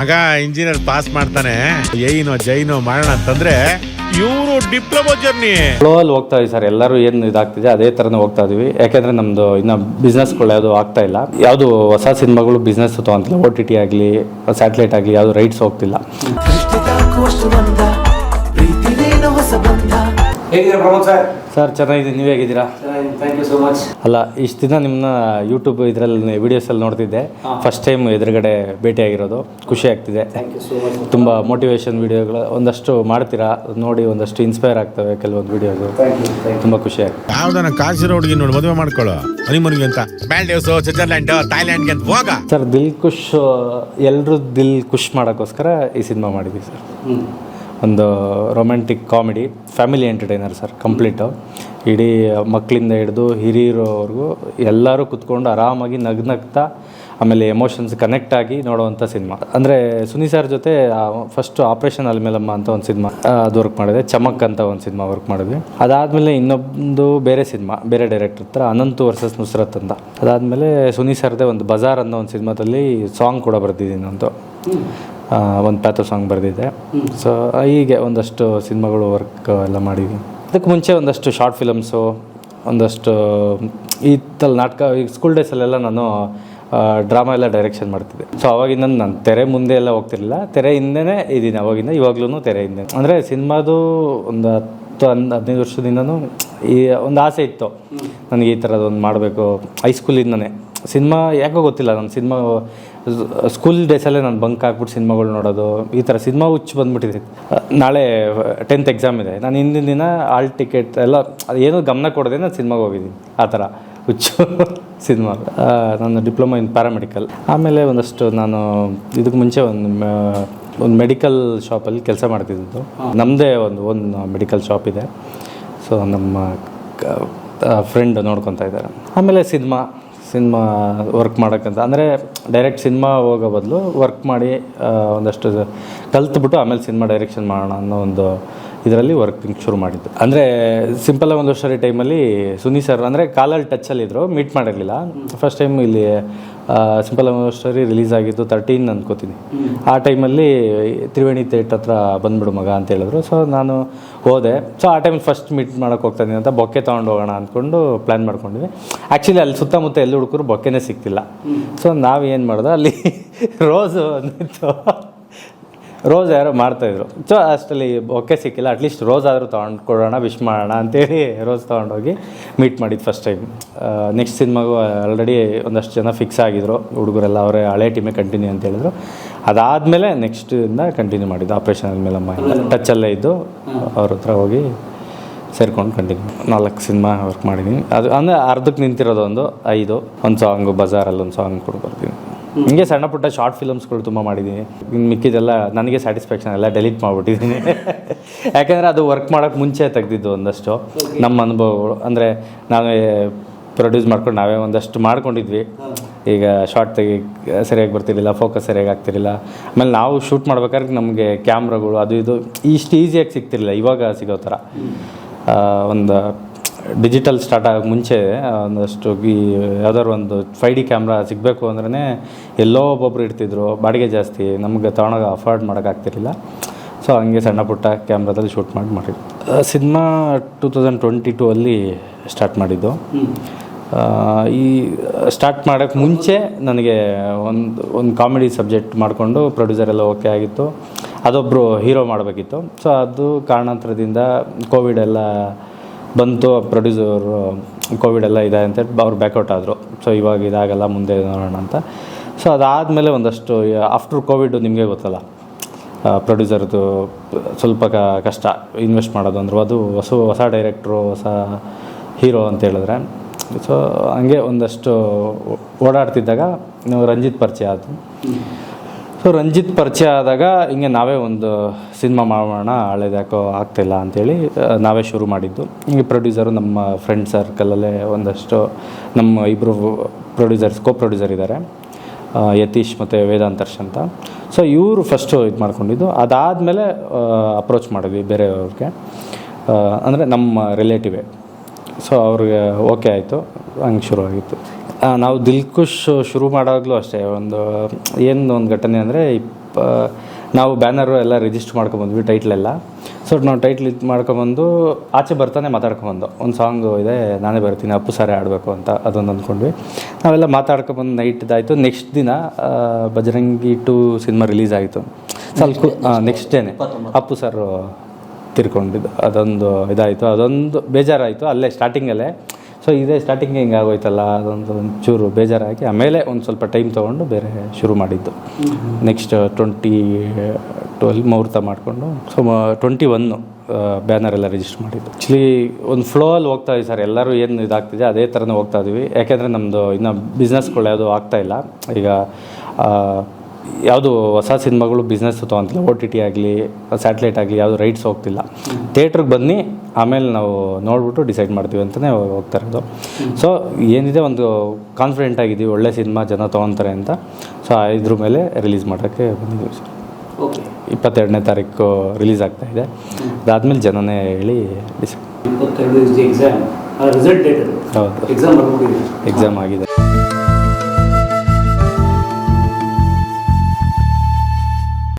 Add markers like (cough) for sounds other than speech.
ಮಗ engineer pass ಮಾಡ್ತಾನೆ. ಏನೋ ಜೈನೋ ಮಾಡೋಣ ಅಂತಂದ್ರೆ ಇವರು ಡಿಪ್ಲೊಮಾ ಜರ್ನಿ. ಫ್ಲೋಲ್ಲಿ ಹೋಗ್ತಾ ಇದೀವಿ ಸರ್. ಎಲ್ಲರೂ ಏನು ಇದಾಗ್ತಿದೆ ಅದೇ ಥರನೇ ಹೋಗ್ತಾ ಇದೀವಿ ಯಾಕೆಂದ್ರೆ ನಮ್ಮದು ಇನ್ನು ಬಿಸ್ನೆಸ್ಗಳು ಯಾವುದು ಆಗ್ತಾ ಇಲ್ಲ. ಯಾವುದು ಹೊಸ ಸಿನಿಮಾಗಳು ಬಿಸ್ನೆಸ್ ತೊಗೊಂತಿಲ್ಲ. ಓ ಟಿ ಟಿ ಆಗಲಿ ಸ್ಯಾಟಲೈಟ್ ಆಗಲಿ ಯಾವುದು ರೈಟ್ಸ್ ಹೋಗ್ತಿಲ್ಲ. ಹೇಗಿದ್ದೀರಾ ಪ್ರಮೋದ್ ಸರ್? ಸರ್ ಚೆನ್ನಾಗಿದೆ ನೀವು ಹೇಗಿದ್ದೀರಾ? ಥ್ಯಾಂಕ್ ಯು ಸೋ ಮಚ್ ಅಲ್ಲ ಇಷ್ಟು ದಿನ ನಿಮ್ಮನ್ನ ಯೂಟ್ಯೂಬ್ ಇದರಲ್ಲಿ ವಿಡಿಯೋಸಲ್ಲಿ ನೋಡ್ತಿದ್ದೆ. ಫಸ್ಟ್ ಟೈಮ್ ಎದುರುಗಡೆ ಭೇಟಿಯಾಗಿರೋದು. ಖುಷಿ ಆಗ್ತಿದೆ. ಥ್ಯಾಂಕ್ ಯು ಸೋ ಮಚ್ ತುಂಬ ಮೋಟಿವೇಶನ್ ವಿಡಿಯೋಗಳು ಒಂದಷ್ಟು ಮಾಡ್ತೀರಾ? ನೋಡಿ ಒಂದಷ್ಟು ಇನ್ಸ್ಪೈರ್ ಆಗ್ತವೆ ಕೆಲವೊಂದು ವಿಡಿಯೋಗಳು ಥ್ಯಾಂಕ್ ಯು ಥ್ಯಾಂಕ್ ತುಂಬ ಖುಷಿ ಆಗ್ತದೆ. ಯಾವ್ದಾನ ಕಾಶಿ ಹುಡುಗಿ ನೋಡಿ ಮದುವೆ ಮಾಡ್ಕೊಳ್ಳೋ ಹನಿಮೂನ್ಗೆ ಅಂತ ಬ್ಯಾಂಡೇವ್ಸ್ ಸ್ವಿಟ್ಜರ್ಲ್ಯಾಂಡ್ ಥೈಲ್ಯಾಂಡ್ಗೆ ಅಂತ ಹೋಗ. ಸರ್ ದಿಲ್ ಖುಷ್ ಎಲ್ಲರೂ ದಿಲ್ ಖುಷ್ ಮಾಡೋಕ್ಕೋಸ್ಕರ ಈ ಸಿನಿಮಾ ಮಾಡಿದ್ವಿ ಸರ್. ಒಂದು romantic comedy family entertainer sir complete ಇಡೀ ಮಕ್ಕಳಿಂದ ಹಿಡಿದು ಹಿರಿಯರವರೆಗೂ ಎಲ್ಲರೂ ಕುತ್ಕೊಂಡು ಆರಾಮಾಗಿ ನಗ್ನಗ್ತಾ ಆಮೇಲೆ ಎಮೋಷನ್ಸ್ ಕನೆಕ್ಟ್ ಆಗಿ ನೋಡುವಂಥ ಸಿನಿಮಾ ಅಂದರೆ ಸುನಿ ಸರ್ ಜೊತೆ ಫಸ್ಟ್ ಆಪ್ರೇಷನ್ ಅಲ್ಮೇಲಮ್ಮ ಅಂತ ಒಂದು ಸಿನಿಮಾ ಅದು ವರ್ಕ್ ಮಾಡಿದೆ. ಚಮಕ್ ಅಂತ ಒಂದು ಸಿನಿಮಾ ವರ್ಕ್ ಮಾಡಿದ್ವಿ. ಅದಾದಮೇಲೆ ಇನ್ನೊಂದು ಬೇರೆ ಸಿನಿಮಾ ಬೇರೆ ಡೈರೆಕ್ಟರ್ ಹತ್ರ, ಅನಂತು ವರ್ಸಸ್ ನುಸ್ರತ್ ಅಂತ. ಅದಾದಮೇಲೆ ಸುನಿ ಸರ್ದೇ ಒಂದು ಬಜಾರ್ ಅನ್ನೋ ಒಂದು ಸಿನಿಮಾದಲ್ಲಿ ಸಾಂಗ್ ಕೂಡ ಬರ್ದಿದ್ದೀನಿ ಒಂದು ಒಂದು ಪ್ಯಾಥೋ ಸಾಂಗ್ ಬರೆದಿದ್ದೆ ಸೊ ಹೀಗೆ ಒಂದಷ್ಟು ಸಿನಿಮಾಗಳು ವರ್ಕ್ ಎಲ್ಲ ಮಾಡಿದ್ವಿ ಅದಕ್ಕೆ ಮುಂಚೆ ಒಂದಷ್ಟು ಶಾರ್ಟ್ ಫಿಲಮ್ಸು ಒಂದಷ್ಟು ಈ ತಲ್ ನಾಟಕ ಈಗ ಸ್ಕೂಲ್ ಡೇಸಲ್ಲೆಲ್ಲ ನಾನು ಡ್ರಾಮಾ ಎಲ್ಲ ಡೈರೆಕ್ಷನ್ ಮಾಡ್ತಿದ್ದೆ. ಸೊ ಅವಾಗಿಂದ ನಾನು ತೆರೆ ಮುಂದೆ ಎಲ್ಲ ಹೋಗ್ತಿರಲಿಲ್ಲ. ತೆರೆ ಹಿಂದೆನೇ ಇದ್ದೀನಿ ಅವಾಗಿಂದ ಇವಾಗ್ಲೂ ತೆರೆ ಹಿಂದೆ. ಅಂದರೆ ಸಿನಿಮಾದು ಒಂದು ಹತ್ತು ಹನ್ ಹದಿನೈದು ವರ್ಷದಿಂದನೂ ಈ ಒಂದು ಆಸೆ ಇತ್ತು. ನನಗೆ ಈ ಥರದ್ದು ಒಂದು ಮಾಡಬೇಕು ಹೈಸ್ಕೂಲಿಂದನೇ ಸಿನಿಮಾ ಯಾಕೋ ಗೊತ್ತಿಲ್ಲ ನಾನು ಸಿನಿಮಾ ಸ್ಕೂಲ್ ಡೇಸಲ್ಲೇ ನಾನು ಬಂಕ್ ಹಾಕ್ಬಿಟ್ಟು ಸಿನಿಮಾಗಳು ನೋಡೋದು, ಈ ಥರ ಸಿನಿಮಾ ಹುಚ್ಚು ಬಂದ್ಬಿಟ್ಟಿದೆ. ನಾಳೆ ಟೆಂತ್ ಎಕ್ಸಾಮ್ ಇದೆ. ನಾನು ಹಿಂದಿನ ದಿನ ಆಲ್ ಟಿಕೆಟ್ ಎಲ್ಲ ಏನೋ ಗಮನ ಕೊಡದೆ ನಾನು ಸಿನಿಮಾಗೆ ಹೋಗಿದ್ದೀನಿ. ಆ ಥರ ಹುಚ್ಚು (laughs) ಸಿನಿಮಾ ನಾನು ಡಿಪ್ಲೊಮಾ ಇನ್ ಪ್ಯಾರಾಮೆಡಿಕಲ್ ಆಮೇಲೆ ಒಂದಷ್ಟು ನಾನು ಇದಕ್ಕೆ ಮುಂಚೆ ಒಂದು ಒಂದು ಮೆಡಿಕಲ್ ಶಾಪಲ್ಲಿ ಕೆಲಸ ಮಾಡ್ತಿದ್ದು ನಮ್ಮದೇ ಒಂದು ಒಂದು ಮೆಡಿಕಲ್ ಶಾಪ್ ಇದೆ. ಸೊ ನಮ್ಮ ಫ್ರೆಂಡ್ ನೋಡ್ಕೊತಾ ಇದ್ದಾರೆ. ಆಮೇಲೆ ಸಿನಿಮಾ ಸಿನಿಮಾ ವರ್ಕ್ ಮಾಡೋಕ್ಕಂತ. ಅಂದರೆ ಡೈರೆಕ್ಟ್ ಸಿನಿಮಾ ಹೋಗೋ ಬದಲು ವರ್ಕ್ ಮಾಡಿ ಒಂದಷ್ಟು ಕಲ್ತ್ಬಿಟ್ಟು ಆಮೇಲೆ ಸಿನಿಮಾ ಡೈರೆಕ್ಷನ್ ಮಾಡೋಣ ಅನ್ನೋ ಒಂದು ಇದರಲ್ಲಿ ವರ್ಕಿಂಗ್ ಶುರು ಮಾಡಿದ್ದು. ಅಂದರೆ ಸಿಂಪಲಾಗಿ ಒಂದು ವರ್ಷ ಟೈಮಲ್ಲಿ ಸುನಿ ಸರ್ ಅಂದರೆ ಕಾಲಲ್ಲಿ ಟಚಲ್ಲಿದ್ದರು ಮೀಟ್ ಮಾಡಿರಲಿಲ್ಲ. ಫಸ್ಟ್ ಟೈಮ್ ಇಲ್ಲಿ ಸಿಂಪಲ್ ಸ್ಟೋರಿ ರಿಲೀಸ್ ಆಗಿದ್ದು ತರ್ಟೀನ್ ಅಂದ್ಕೋತೀನಿ ಆ ಟೈಮಲ್ಲಿ ತ್ರಿವೇಣಿ ಥೇಟ್ ಹತ್ರ ಬಂದ್ಬಿಡು ಮಗ ಅಂತ ಹೇಳಿದ್ರು. ಸೊ ನಾನು ಹೋದೆ. ಸೊ ಆ ಟೈಮಲ್ಲಿ ಫಸ್ಟ್ ಮೀಟ್ ಮಾಡೋಕೆ ಹೋಗ್ತಾ ಇದ್ದೀನಿ ಅಂತ ಬೊಕ್ಕೆ ತೊಗೊಂಡು ಹೋಗೋಣ ಅಂದ್ಕೊಂಡು ಪ್ಲ್ಯಾನ್ ಮಾಡ್ಕೊಂಡಿದ್ವಿ ಆ್ಯಕ್ಚುಲಿ ಅಲ್ಲಿ ಸುತ್ತಮುತ್ತ ಎಲ್ಲ ಹುಡುಕರು ಬೊಕ್ಕೆನೇ ಸಿಕ್ತಿಲ್ಲ ಸೊ ನಾವು ಏನು ಮಾಡ್ದೆ, ಅಲ್ಲಿ (laughs) ರೋಸು ಅಂದಿತ್ತು ರೋಸ್ ಯಾರೋ ಮಾಡ್ತಾಯಿದ್ರು ಸೊ ಅಷ್ಟಲ್ಲಿ ಒಕ್ಕೆ ಸಿಕ್ಕಿಲ್ಲ. ಅಟ್ಲೀಸ್ಟ್ ರೋಸ್ ಆದರೂ ತೊಗೊಂಡು ಕೊಡೋಣ ವಿಶ್ ಮಾಡೋಣ ಅಂತೇಳಿ ರೋಸ್ ತೊಗೊಂಡೋಗಿ ಮೀಟ್ ಮಾಡಿದ್ದು ಫಸ್ಟ್ ಟೈಮ್ ನೆಕ್ಸ್ಟ್ ಸಿನಿಮಾಗೂ ಆಲ್ರೆಡಿ ಒಂದಷ್ಟು ಜನ ಫಿಕ್ಸ್ ಆಗಿದ್ರು. ಹುಡುಗರೆಲ್ಲ ಅವರೇ ಹಳೆ ಟೀಮೇ ಕಂಟಿನ್ಯೂ ಅಂತ ಹೇಳಿದ್ರು. ಅದಾದಮೇಲೆ ನೆಕ್ಸ್ಟಿಂದ ಕಂಟಿನ್ಯೂ ಮಾಡಿದ್ದು. ಆಪ್ರೇಷನ್ ಮೇಲಮ್ಮ ಟಚ್ಚಲ್ಲೇ ಇದ್ದು ಅವ್ರ ಹತ್ರ ಹೋಗಿ ಸೇರ್ಕೊಂಡು ಕಂಟಿನ್ಯೂ ನಾಲ್ಕು ಸಿನಿಮಾ ವರ್ಕ್ ಮಾಡಿದ್ದೀನಿ ಅದು ಅಂದರೆ ಅರ್ಧಕ್ಕೆ ನಿಂತಿರೋದು ಒಂದು ಐದು, ಒಂದು ಸಾಂಗು ಬಜಾರಲ್ಲಿ ಒಂದು ಸಾಂಗ್ ಕೂಡ ಬರ್ತೀನಿ. ಹಿಂಗೆ ಸಣ್ಣ ಪುಟ್ಟ ಶಾರ್ಟ್ ಫಿಲಮ್ಸ್ಗಳು ತುಂಬ ಮಾಡಿದ್ದೀನಿ. ಇನ್ನು ಮಿಕ್ಕಿದೆಲ್ಲ ನನಗೆ ಸ್ಯಾಟಿಸ್ಫ್ಯಾಕ್ಷನ್ ಎಲ್ಲ ಡೆಲೀಟ್ ಮಾಡಿಬಿಟ್ಟಿದ್ದೀನಿ. (laughs) ಯಾಕೆಂದರೆ ಅದು ವರ್ಕ್ ಮಾಡೋಕ್ಕೆ ಮುಂಚೆ ತೆಗೆದಿದ್ದು ಒಂದಷ್ಟು. ನಮ್ಮ ಅನುಭವಗಳು. ಅಂದರೆ ನಾವೇ ಪ್ರೊಡ್ಯೂಸ್ ಮಾಡ್ಕೊಂಡು ನಾವೇ ಒಂದಷ್ಟು ಮಾಡ್ಕೊಂಡಿದ್ವಿ. ಈಗ ಶಾರ್ಟ್ ತೆಗಿ ಸರಿಯಾಗಿ ಬರ್ತಿರಲಿಲ್ಲ ಫೋಕಸ್ ಸರಿಯಾಗಿ ಆಗ್ತಿರಲಿಲ್ಲ. ಆಮೇಲೆ ನಾವು ಶೂಟ್ ಮಾಡ್ಬೇಕಾದ್ರೆ ನಮಗೆ ಕ್ಯಾಮ್ರಾಗಳು ಅದು ಇದು ಇಷ್ಟು ಈಸಿಯಾಗಿ ಸಿಗ್ತಿರಲಿಲ್ಲ. ಇವಾಗ ಸಿಗೋ ಥರ. ಒಂದು ಡಿಜಿಟಲ್ ಸ್ಟಾರ್ಟ್ ಆಗೋಕ್ಕೆ ಮುಂಚೆ ಒಂದಷ್ಟು ಈ, ಯಾವ್ದಾದ್ರು ಒಂದು ಫೈ ಡಿ ಕ್ಯಾಮ್ರಾ ಸಿಗಬೇಕು ಅಂದ್ರೆ ಎಲ್ಲೋ ಒಬ್ಬೊಬ್ರು ಇಡ್ತಿದ್ರು, ಬಾಡಿಗೆ ಜಾಸ್ತಿ, ನಮಗೆ ತಗೊಳಗೆ ಅಫೋರ್ಡ್ ಮಾಡೋಕ್ಕಾಗ್ತಿರ್ಲಿಲ್ಲ ಸೊ ಹಂಗೆ ಸಣ್ಣ ಪುಟ್ಟ ಕ್ಯಾಮ್ರಾದಲ್ಲಿ ಶೂಟ್ ಮಾಡಿ ಮಾಡಿದ್ದು cinema two thousand twenty two ಅಲ್ಲಿ ಸ್ಟಾರ್ಟ್ ಮಾಡಿದ್ದು. ಈ ಸ್ಟಾರ್ಟ್ ಮಾಡೋಕ್ಕೆ ಮುಂಚೆ ನನಗೆ ಒಂದು ಒಂದು ಕಾಮಿಡಿ ಸಬ್ಜೆಕ್ಟ್ ಮಾಡಿಕೊಂಡು ಪ್ರೊಡ್ಯೂಸರ್ ಎಲ್ಲ ಓಕೆ ಆಗಿತ್ತು. ಅದೊಬ್ಬರು ಹೀರೋ ಮಾಡಬೇಕಿತ್ತು. ಸೊ ಅದು ಕಾರಣಾಂತರದಿಂದ ಕೋವಿಡ್ ಎಲ್ಲ ಬಂತು ಪ್ರೊಡ್ಯೂಸರು ಕೋವಿಡ್ ಎಲ್ಲ ಇದೆ ಅಂತ ಅವ್ರು ಬ್ಯಾಕೌಟ್ ಆದರು. ಸೊ ಇವಾಗ ಇದಾಗಲ್ಲ, ಮುಂದೆ ನೋಡೋಣ ಅಂತ. ಸೊ ಅದಾದಮೇಲೆ ಒಂದಷ್ಟು ಆಫ್ಟರ್ ಕೋವಿಡ್ ನಿಮಗೆ ಗೊತ್ತಲ್ಲ ಪ್ರೊಡ್ಯೂಸರ್ದು ಸ್ವಲ್ಪ ಕಷ್ಟ ಇನ್ವೆಸ್ಟ್ ಮಾಡೋದು ಅಂದರು. ಅದು ಹೊಸ ಹೊಸ ಡೈರೆಕ್ಟ್ರು ಹೊಸ ಹೀರೋ ಅಂತ ಹೇಳಿದ್ರೆ. ಸೊ ಹಂಗೆ ಒಂದಷ್ಟು ಓಡಾಡ್ತಿದ್ದಾಗ, ನಾವು ರಂಜಿತ್ ಪರಿಚಯ ಆಯಿತು ಸೊ ರಂಜಿತ್ ಪರಿಚಯ ಆದಾಗ ಹಿಂಗೆ ನಾವೇ ಒಂದು ಸಿನಿಮಾ ಮಾಡೋಣ, ಹಳೇದು ಯಾಕೋ ಆಗ್ತಿಲ್ಲ ಅಂಥೇಳಿ ನಾವೇ ಶುರು ಮಾಡಿದ್ದು. ಹಿಂಗೆ ಪ್ರೊಡ್ಯೂಸರು ನಮ್ಮ ಫ್ರೆಂಡ್ ಸರ್ಕಲಲ್ಲೇ ಒಂದಷ್ಟು ನಮ್ಮ ಇಬ್ಬರು ಪ್ರೊಡ್ಯೂಸರ್ಸ್ ಕೋ ಪ್ರೊಡ್ಯೂಸರ್ ಇದ್ದಾರೆ ಯತೀಶ್ ಮತ್ತು ವೇದಾಂತರ್ಶ್ ಅಂತ. ಸೊ ಇವರು ಫಸ್ಟು ಇದು ಮಾಡ್ಕೊಂಡಿದ್ದು. ಅದಾದಮೇಲೆ ಅಪ್ರೋಚ್ ಮಾಡಿದ್ವಿ ಬೇರೆಯವ್ರಿಗೆ. ಅಂದರೆ ನಮ್ಮ ರಿಲೇಟಿವೇ ಸೊ ಅವ್ರಿಗೆ ಓಕೆ ಆಯಿತು. ಹಂಗೆ ಶುರುವಾಗಿತ್ತು. ನಾವು ದಿಲ್ಕುಶ್ ಶುರು ಮಾಡೋವಾಗಲೂ ಅಷ್ಟೇ, ಒಂದು, ಏನು ಒಂದು ಘಟನೆ ಅಂದರೆ, ಇಪ್ಪ, ನಾವು ಬ್ಯಾನರು ಎಲ್ಲ ರಿಜಿಸ್ಟರ್ ಮಾಡ್ಕೊಬಂದ್ವಿ ಟೈಟ್ಲೆಲ್ಲ ಸೊ ನಾವು ಟೈಟ್ಲ್ ಇದು ಮಾಡ್ಕೊಬಂದು, ಆಚೆ ಬರ್ತಾನೆ ಮಾತಾಡ್ಕೊಬಂದು. ಒಂದು ಸಾಂಗು ಇದೆ, ನಾನೇ ಬರ್ತೀನಿ, ಅಪ್ಪು ಸಾರೇ ಆಡಬೇಕು ಅಂತ ಅದೊಂದು ಅಂದ್ಕೊಂಡ್ವಿ. ನಾವೆಲ್ಲ ಮಾತಾಡ್ಕೊಬಂದು ನೈಟ್ದಾಯಿತು ನೆಕ್ಸ್ಟ್ ದಿನ ಬಜರಂಗಿ ಟು ಸಿನಿಮಾ ರಿಲೀಸ್ ಆಯಿತು. ಸ್ವಲ್ಪ ನೆಕ್ಸ್ಟ್ ಡೇನೆ ಅಪ್ಪು ಸರ್ ತಿರ್ಕೊಂಡಿದ್ದು. ಅದೊಂದು ಇದಾಯಿತು. ಅದೊಂದು ಬೇಜಾರಾಯಿತು. ಅಲ್ಲೇ ಸ್ಟಾರ್ಟಿಂಗಲ್ಲೇ ಸೊ ಇದೇ ಸ್ಟಾರ್ಟಿಂಗ್ ಹಿಂಗೆ ಆಗೋಯ್ತಲ್ಲ ಅದೊಂದು ಒಂಚೂರು ಬೇಜಾರಾಗಿ, ಆಮೇಲೆ ಒಂದು ಸ್ವಲ್ಪ ಟೈಮ್ ತೊಗೊಂಡು ಬೇರೆ ಶುರು ಮಾಡಿದ್ದು. ನೆಕ್ಸ್ಟ್ ಟ್ವೆಂಟಿ ಟ್ವೆಲ್ ಮುಹೂರ್ತ ಮಾಡಿಕೊಂಡು ಸೊ ಟ್ವೆಂಟಿ ಒನ್ನು ಬ್ಯಾನರ್ ಎಲ್ಲ ರಿಜಿಸ್ಟರ್ ಮಾಡಿದ್ದು. ಆ್ಯಕ್ಚುಲಿ ಒಂದು ಫ್ಲೋ ಅಲ್ಲಿ ಹೋಗ್ತಾ ಇದ್ದೀವಿ ಸರ್. ಎಲ್ಲರೂ ಏನು ಇದಾಗ್ತಿದೆ, ಅದೇ ಥರನೇ ಹೋಗ್ತಾ ಇದೀವಿ. ಯಾಕೆಂದರೆ ನಮ್ಮದು ಇನ್ನು ಬಿಸ್ನೆಸ್ಗಳು ಯಾವುದೂ ಆಗ್ತಾಯಿಲ್ಲ ಈಗ ಯಾವುದು ಹೊಸ ಸಿನಿಮಾಗಳು ಬಿಸ್ನೆಸ್ ತೊಗೊಂತಿಲ್ಲ ಓ ಟಿ ಟಿ ಆಗಲಿ ಸ್ಯಾಟಲೈಟ್ ಆಗಲಿ ಯಾವುದು ರೈಟ್ಸ್ ಹೋಗ್ತಿಲ್ಲ. ಥಿಯೇಟ್ರಿಗೆ ಬನ್ನಿ ಆಮೇಲೆ ನಾವು ನೋಡ್ಬಿಟ್ಟು ಡಿಸೈಡ್ ಮಾಡ್ತೀವಿ ಅಂತಲೇ ಹೋಗ್ತಾ ಇರೋದು. ಸೊ ಏನಿದೆ ಒಂದು ಕಾನ್ಫಿಡೆಂಟ್ ಆಗಿದ್ದೀವಿ ಒಳ್ಳೆ ಸಿನಿಮಾ ಜನ ತೊಗೊತಾರೆ ಅಂತ. ಸೊ ಇದ್ರ ಮೇಲೆ ರಿಲೀಸ್ ಮಾಡೋಕ್ಕೆ ಬಂದಿದ್ದೀವಿ ಸರ್. ಇಪ್ಪತ್ತೆರಡನೇ ತಾರೀಕು ರಿಲೀಸ್ ಆಗ್ತಾ ಇದೆ. ಅದಾದಮೇಲೆ ಜನನೇ ಹೇಳಿ ಡಿಸೈಡ್ ಹೌದು. ಎಕ್ಸಾಮ್ ಆಗಿದೆ.